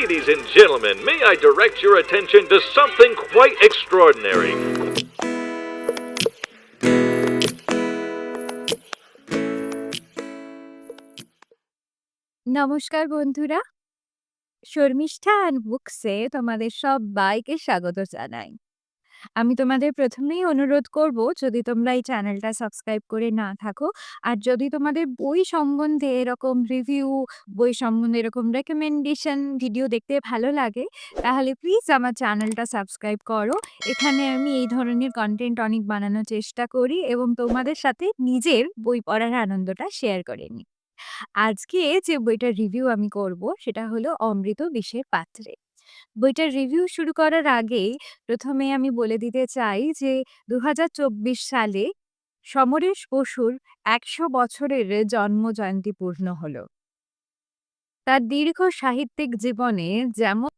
Ladies and gentlemen, may I direct your attention to something quite extraordinary? নমস্কার বন্ধুরা। Sharmistha and books তোমাদের সব্বাইকে স্বাগত জানাই। আমি তোমাদের প্রথমেই অনুরোধ করব যদি তোমরা এই চ্যানেলটা সাবস্ক্রাইব করে না থাকো, আর যদি তোমাদের বই সম্বন্ধে এরকম রিভিউ, বই সম্বন্ধে এরকম রেকমেন্ডেশন ভিডিও দেখতে ভালো লাগে, তাহলে প্লিজ আমার চ্যানেলটা সাবস্ক্রাইব করো। এখানে আমি এই ধরনের কন্টেন্ট অনেক বানানোর চেষ্টা করি এবং তোমাদের সাথে নিজের বই পড়ার আনন্দটা শেয়ার করে নিই। আজকে যে বইটার রিভিউ আমি করব সেটা হলো 'অমৃত বিষের পাত্রে'। বইটার রিভিউ শুরু করার আগে প্রথমে আমি বলে দিতে চাই যে ২০২৪ সালে সমরেশ বসুর ১০০ বছরের জন্ম জয়ন্তী পূর্ণ হল তার দীর্ঘ সাহিত্যিক জীবনে যেমন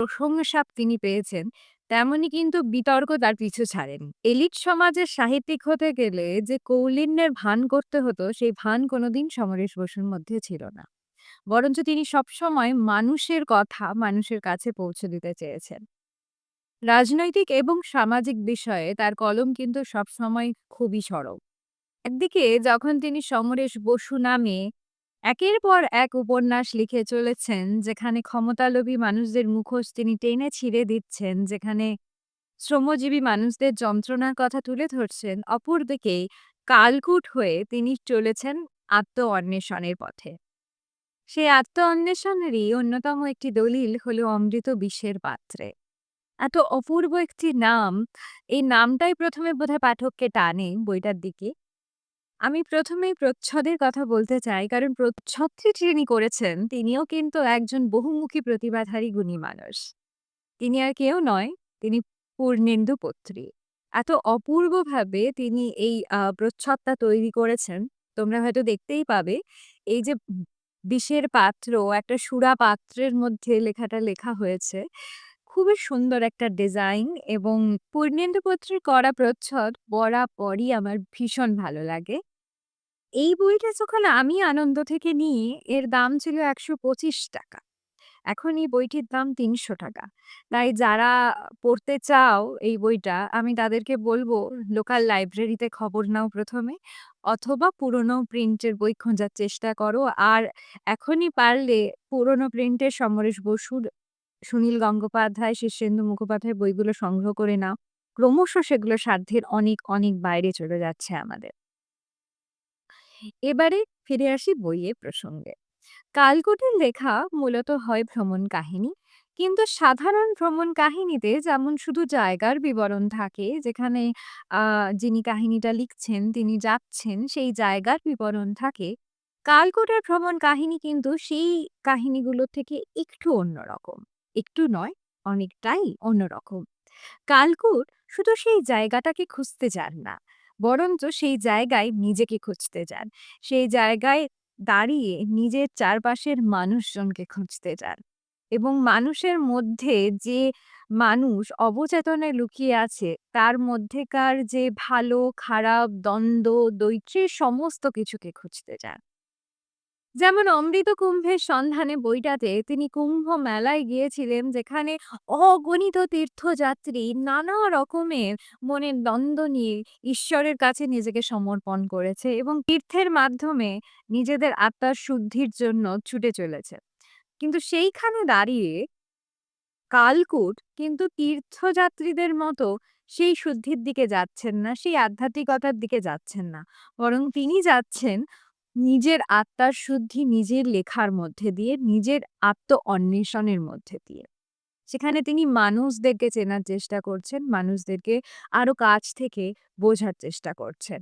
প্রশংসা তিনি পেয়েছেন, তেমনই কিন্তু বিতর্ক তার পিছু ছাড়েন এলিট সমাজের সাহিত্যিক হতে গেলে যে কৌলিন্যের ভান করতে হতো, সেই ভান কোনোদিন সমরেশ বসুর মধ্যে ছিল না। বরঞ্চ তিনি সবসময় মানুষের কথা মানুষের কাছে পৌঁছে দিতে চেয়েছেন। রাজনৈতিক এবং সামাজিক বিষয়ে তার কলম কিন্তু সবসময় খুবই সরব। একদিকে যখন তিনি সমরেশ বসু নামে একের পর এক উপন্যাস লিখে চলেছেন, যেখানে ক্ষমতালোভী মানুষদের মুখোশ তিনি টেনে ছিঁড়ে দিচ্ছেন, যেখানে শ্রমজীবী মানুষদের যন্ত্রণার কথা তুলে ধরছেন, অপরদিকে কালকুট হয়ে তিনি চলেছেন আত্ম অন্বেষণের পথে। সেই আত্ম অন্বেষণেরই অন্যতম একটি দলিল হলো 'অমৃত বিষের পাত্রে'। এত অপূর্ব একটি নাম, এই নামটাই ১ম এ বোধহয় পাঠককে টানে বইটার দিকে। আমি প্রথমেই প্রচ্ছদের কথা বলতে চাই, কারণ প্রচ্ছদটি যিনি করেছেন তিনিও কিন্তু একজন বহুমুখী প্রতিভাধারী গুণী মানুষ। তিনি আর কেউ নয়, তিনি পূর্ণেন্দু পত্রী। এত অপূর্বভাবে তিনি এই প্রচ্ছদটা তৈরি করেছেন, তোমরা হয়তো দেখতেই পাবে। এই যে বিষের পাত্র, একটা সুরা পাত্রের মধ্যে লেখাটা লেখা হয়েছে। খুবই সুন্দর একটা ডিজাইন এবং পূর্ণেন্দু পত্রের করা প্রচ্ছদ বরাবরই আমার ভীষণ ভালো লাগে। এই বইটা যখন আমি আনন্দ থেকে নিই, এর দাম ছিল ৳১২৫ এখন এই বইটির দাম ৳৩০০ তাই যারা পড়তে চাও এই বইটা, আমি তাদেরকে বলব লোকাল লাইব্রেরিতে খবর নাও ১ম এ অথবা পুরনো প্রিন্টের বই খোঁজার চেষ্টা করো। আর এখনই পারলে পুরনো প্রিন্টের সমরেশ বসুর, সুনীল গঙ্গোপাধ্যায়, শীর্ষেন্দু মুখোপাধ্যায়ের বইগুলো সংগ্রহ করে নাও। ক্রমশ সেগুলো সাধ্যের অনেক, অনেক বাইরে চলে যাচ্ছে আমাদের। এবারে ফিরে আসি বইয়ের প্রসঙ্গে। কালকুটের লেখা মূলত হয় ভ্রমণ কাহিনী। কিন্তু সাধারণ ভ্রমণ কাহিনীতে যেমন শুধু জায়গার বিবরণ থাকে, যেখানে যিনি কাহিনীটা লিখছেন তিনি যাচ্ছেন, সেই জায়গার বিবরণ থাকে। কালকুটের ভ্রমণ কাহিনী কিন্তু সেই কাহিনীগুলো থেকে একটু অন্যরকম। একটু নয়, অনেকটাই অন্যরকম। কালকুট শুধু সেই জায়গাটাকে খুঁজতে যান না, বরঞ্চ সেই জায়গায় নিজেকে খুঁজতে যান। সেই জায়গায় দাঁড়িয়ে নিজের চারপাশের মানুষজনকে খুঁজতে যান এবং মানুষের মধ্যে যে মানুষ অবচেতনে লুকিয়ে আছে, তার মধ্যেকার যে ভালো, খারাপ, দ্বন্দ্ব, দৈত্রের সমস্ত কিছুকে খুঁজতে যান। যেমন 'অমৃত কুম্ভের সন্ধানে' বইটাতে তিনি কুম্ভ মেলায় গিয়েছিলেন, যেখানে অগণিত তীর্থযাত্রী নানা রকমের মনের দ্বন্দ্ব নিয়ে ঈশ্বরের কাছে নিজেকে সমর্পণ করেছে এবং তীর্থের মাধ্যমে নিজেদের আত্মার শুদ্ধির জন্য ছুটে চলেছে। কিন্তু সেইখানে দাঁড়িয়ে কালকুট কিন্তু তীর্থযাত্রীদের মতো সেই শুদ্ধির দিকে যাচ্ছেন না, সেই আধ্যাত্মিকতার দিকে যাচ্ছেন না। বরং তিনি যাচ্ছেন নিজের আত্মার শুদ্ধি নিজের লেখার মধ্যে দিয়ে, নিজের আত্ম অন্বেষণের মধ্যে দিয়ে। সেখানে তিনি মানুষদেরকে চেনার চেষ্টা করছেন, মানুষদেরকে আরও কাছ থেকে বোঝার চেষ্টা করছেন।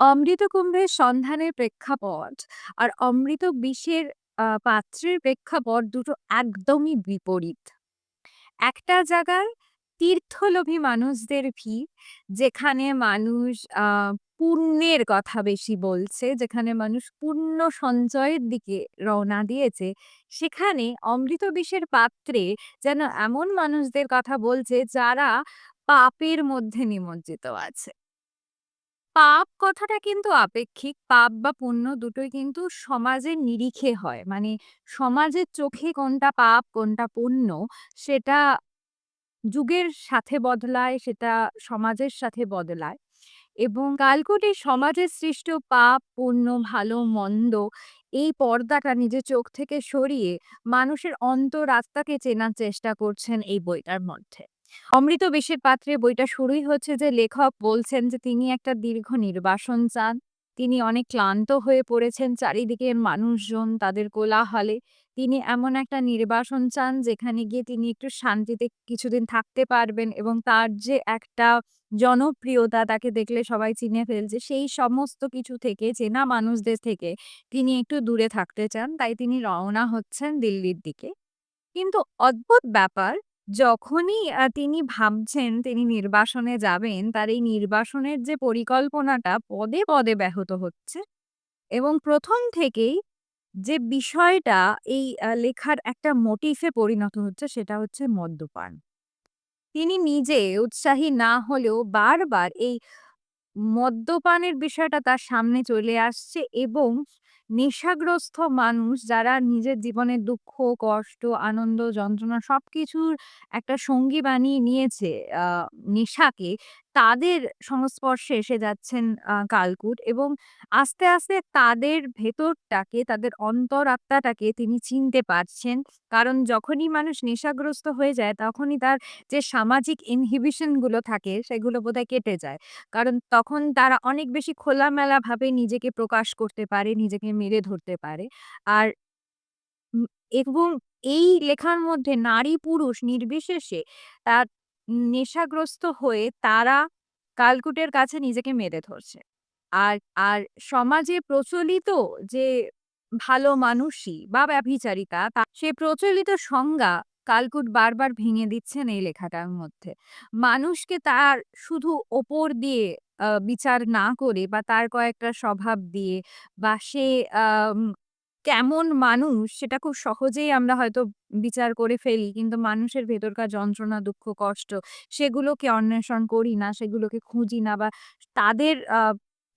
'অমৃত কুম্ভের সন্ধানের' প্রেক্ষাপট আর 'অমৃত বিষের পাত্রের' প্রেক্ষাপট দুটো একদমই বিপরীত। একটা জায়গায় তীর্থলোভী মানুষদের ভিড়, যেখানে মানুষ পুণ্যের কথা বেশি বলছে, যেখানে মানুষ পুণ্য সঞ্চয়ের দিকে রওনা দিয়েছে, সেখানে 'অমৃত বিষের পাত্রে' যেন এমন মানুষদের কথা বলছে যারা পাপের মধ্যে নিমজ্জিত আছে। পাপ কথাটা কিন্তু আপেক্ষিক। পাপ বা পুণ্য দুটোই কিন্তু সমাজের নিরিখে হয়। মানে সমাজের চোখে কোনটা পাপ, কোনটা পুণ্য সেটা যুগের সাথে বদলায়, সেটা সমাজের সাথে বদলায়। এবং কালকুটে সমাজের সৃষ্ট পাপ, পুণ্য, ভালো, মন্দ এই পর্দাটা নিজের চোখ থেকে সরিয়ে মানুষের অন্তরাত্মাকে চেনার চেষ্টা করছেন এই বইটার মধ্যে। অমৃত বিষের পাত্রে বইটা শুরুই হচ্ছে যে লেখক বলছেন যে তিনি একটা দীর্ঘ নির্বাসন চান। তিনি অনেক ক্লান্ত হয়ে পড়েছেন চারিদিকের মানুষজন তাদের কোলাহলে। তিনি এমন একটা নির্বাসন চান যেখানে গিয়ে তিনি একটু শান্তিতে কিছুদিন থাকতে পারবেন এবং তার যে একটা জনপ্রিয়তা তাকে দেখলে সবাই চিনে ফেলছে সেই সমস্ত কিছু থেকে চেনা মানুষদের থেকে তিনি একটু দূরে থাকতে চান। তাই তিনি রওনা হচ্ছেন দিল্লির দিকে। কিন্তু অদ্ভুত ব্যাপার যখনই তিনি ভাবছেন তিনি নির্বাসনে যাবেন, তার এই নির্বাসনের যে পরিকল্পনাটা পদে, পদে ব্যাহত হচ্ছে এবং প্রথম থেকেই যে বিষয়টা এই লেখার একটা মোটিফে পরিণত হচ্ছে সেটা হচ্ছে মদ্যপান। তিনি নিজে উৎসাহী না হলেও বারবার এই মদ্যপানের বিষয়টা তার সামনে চলে আসছে এবং নেশাগ্রস্ত মানুষ যারা নিজের জীবনের দুঃখ, কষ্ট, আনন্দ, যন্ত্রণা সবকিছুর একটা সঙ্গী বানিয়ে নিয়েছে আ নেশাকে, তাদের সংস্পর্শে এসে যাচ্ছেন কালকুট এবং আস্তে, আস্তে তাদের ভেতরটাকে, তাদের অন্তরাত্মাটাকে তিনি চিনতে পারছেন। কারণ যখনই মানুষ নেশাগ্রস্ত হয়ে যায় তখনই তার যে সামাজিক ইনহিবিশনগুলো থাকে সেগুলো বোধহয় কেটে যায়। কারণ তখন তারা অনেক বেশি খোলামেলাভাবে নিজেকে প্রকাশ করতে পারে, নিজেকে মেরে ধরতে পারে। আর এবং এই লেখার মধ্যে নারী-পুরুষ নির্বিশেষে তার নেশাগ্রস্ত হয়ে তারা কালকুটের কাছে নিজেকে মেরে ধরছে। আর আর সমাজে প্রচলিত যে ভালো মানুষই বা ব্যভিচারিতা সে প্রচলিত সংজ্ঞা কালকুট বারবার ভেঙে দিচ্ছেন এই লেখাটার মধ্যে। মানুষকে তার শুধু ওপর দিয়ে বিচার না করে বা তার কয়েকটা স্বভাব দিয়ে বা সে কেমন মানুষ সেটা খুব সহজেই আমরা হয়তো বিচার করে ফেলি। কিন্তু মানুষের ভেতরকার যন্ত্রণা, দুঃখ, কষ্ট সেগুলোকে অন্বেষণ করি না, সেগুলোকে খুঁজি না বা তাদের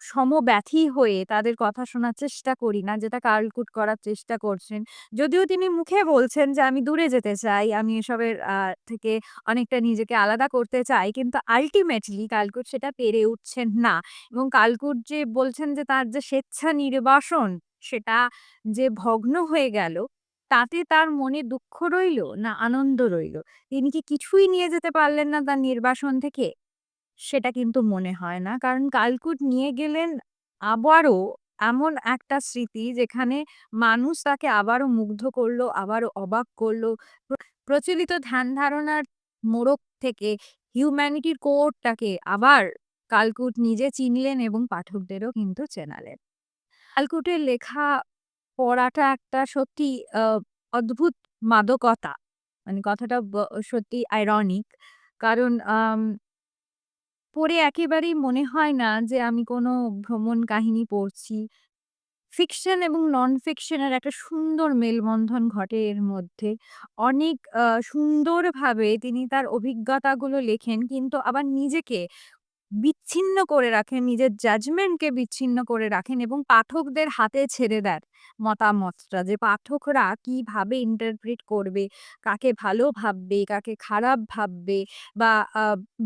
সমব্যথী হয়ে তাদের কথা শোনার চেষ্টা করি না, যেটা কালকুট করার চেষ্টা করছেন। যদিও তিনি মুখে বলছেন যে, "আমি দূরে যেতে চাই, আমি এসবের থেকে অনেকটা নিজেকে আলাদা করতে চাই।" কিন্তু আল্টিমেটলি কালকুট সেটা পেরে উঠছেন না এবং কালকুট যে বলছেন যে তার যে স্বেচ্ছা নির্বাসন সেটা যে ভগ্ন হয়ে গেল, তাতে তার মনে দুঃখ রইল না আনন্দ রইল? তিনি কি কিছুই নিয়ে যেতে পারলেন না তার নির্বাসন থেকে? সেটা কিন্তু মনে হয় না। কারণ কালকুট নিয়ে গেলেন আবারও এমন একটা স্মৃতি যেখানে মানুষ তাকে আবারও মুগ্ধ করল আবারও অবাক করল প্রচলিত ধ্যান-ধারণার মোড়ক থেকে হিউম্যানিটির কোরটাকে আবার কালকুট নিজে চিনলেন এবং পাঠকদেরও কিন্তু চেনালেন। কালকুটের লেখা পড়াটা একটা সত্যি অদ্ভুত মাদকতা। মানে কথাটা সত্যি আইরনিক। কারণ পড়ে একেবারেই মনে হয় না যে আমি কোনো ভ্রমণ কাহিনী পড়ছি। ফিকশন এবং নন ফিকশন এর একটা সুন্দর মেলবন্ধন ঘটে এর মধ্যে। অনেক সুন্দরভাবে তিনি তার অভিজ্ঞতাগুলো লেখেন, কিন্তু আবার নিজেকে বিচ্ছিন্ন করে রাখেন, নিজের জাজমেন্টকে বিচ্ছিন্ন করে রাখেন এবং পাঠকদের হাতে ছেড়ে দেন মতামতটা যে পাঠকরা কীভাবে ইন্টারপ্রিট করবে, কাকে ভালো ভাববে, কাকে খারাপ ভাববে বা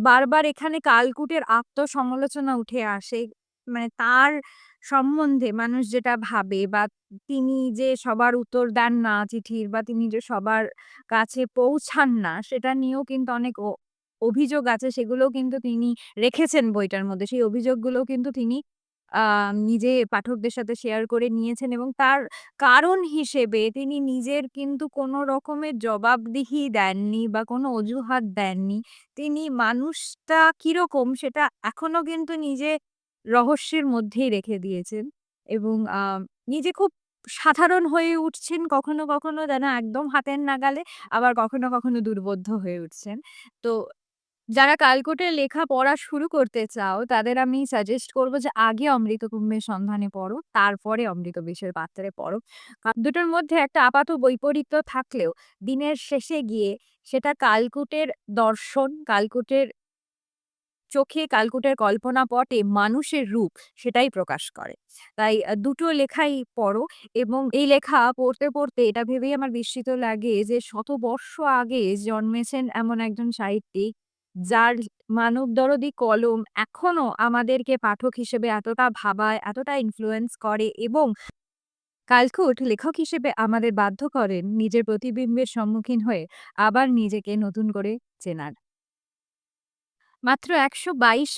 বারবার এখানে কালকুটের আত্মসমালোচনা উঠে আসে। মানে তার সম্বন্ধে মানুষ যেটা ভাবে বা তিনি যে সবার উত্তর দেন না চিঠির বা তিনি যে সবার কাছে পৌঁছান না সেটা নিয়েও কিন্তু অনেক অভিযোগ আছে সেগুলোও কিন্তু তিনি রেখেছেন বইটার মধ্যে। সেই অভিযোগগুলোও কিন্তু তিনি নিজে পাঠকদের সাথে শেয়ার করে নিয়েছেন এবং তার কারণ হিসেবে তিনি নিজের কিন্তু কোনো রকমের জবাবদিহি দেননি বা কোনো অজুহাত দেননি। তিনি মানুষটা কীরকম সেটা এখনও কিন্তু নিজে রহস্যের মধ্যেই রেখে দিয়েছেন এবং নিজে খুব সাধারণ হয়ে উঠছেন কখনো, কখনো যেন একদম হাতের নাগালে, আবার কখনো, কখনো দুর্বোধ্য হয়ে উঠছেন। তো যারা কালকুটের লেখা পড়া শুরু করতে চাও তাদের আমি সাজেস্ট করব যে আগে অমৃতকুম্ভের সন্ধানে পড়ো, তারপরে অমৃত বিষের পাত্রে পড়ো। দুটোর মধ্যে একটা আপাত বৈপরীত্য থাকলেও দিনের শেষে গিয়ে সেটা কালকুটের দর্শন, কালকুটের চোখে কালকুটের কল্পনা পটে মানুষের রূপ সেটাই প্রকাশ করে। তাই দুটো লেখাই পড়ো এবং এই লেখা পড়তে, পড়তে এটা ভেবেই আমার বিস্মিত লাগে যে শতবর্ষ আগে জন্মেছেন এমন একজন সাহিত্যিক যার মানবদরদি কলম এখনও আমাদেরকে পাঠক হিসেবে এতটা ভাবায়, এতটা ইনফ্লুয়েন্স করে এবং কালকুট লেখক হিসেবে আমাদের বাধ্য করেন নিজের প্রতিবিম্বের সম্মুখীন হয়ে আবার নিজেকে নতুন করে চেনার। মাত্র ১২২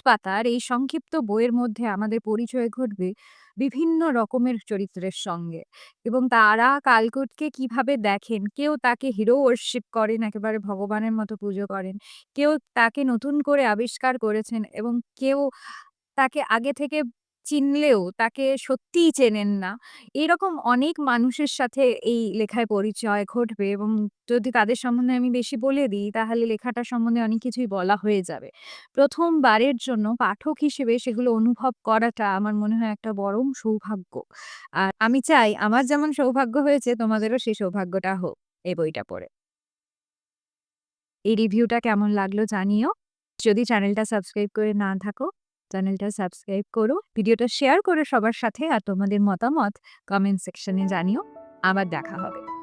পাতার এই সংক্ষিপ্ত বইয়ের মধ্যে আমাদের পরিচয় ঘটবে বিভিন্ন রকমের চরিত্রের সঙ্গে এবং তারা কালকুটকে কীভাবে দেখেন। কেউ তাকে হিরো ওয়ার্শিপ করেন, একেবারে ভগবানের মতো পুজো করেন। কেউ তাকে নতুন করে আবিষ্কার করেছেন এবং কেউ তাকে আগে থেকে চিনলেও তাকে সত্যিই চেনেন না। এরকম অনেক মানুষের সাথে এই লেখায় পরিচয় ঘটবে এবং যদি তাদের সম্বন্ধে আমি বেশি বলে দিই তাহলে লেখাটা সম্বন্ধে অনেক কিছুই বলা হয়ে যাবে। প্রথমবারের জন্য পাঠক হিসেবে সেগুলো অনুভব করাটা আমার মনে হয় একটা পরম সৌভাগ্য। আর আমি চাই আমার যেমন সৌভাগ্য হয়েছে তোমাদেরও সেই সৌভাগ্যটা হোক এই বইটা পড়ে। এই রিভিউটা কেমন লাগল জানিও। যদি চ্যানেলটা সাবস্ক্রাইব করে না থাকো, চ্যানেলটা সাবস্ক্রাইব করো। ভিডিওটা শেয়ার করে সবার সাথে আর তোমাদের মতামত কমেন্ট সেকশনে জানিও। আবার দেখা হবে।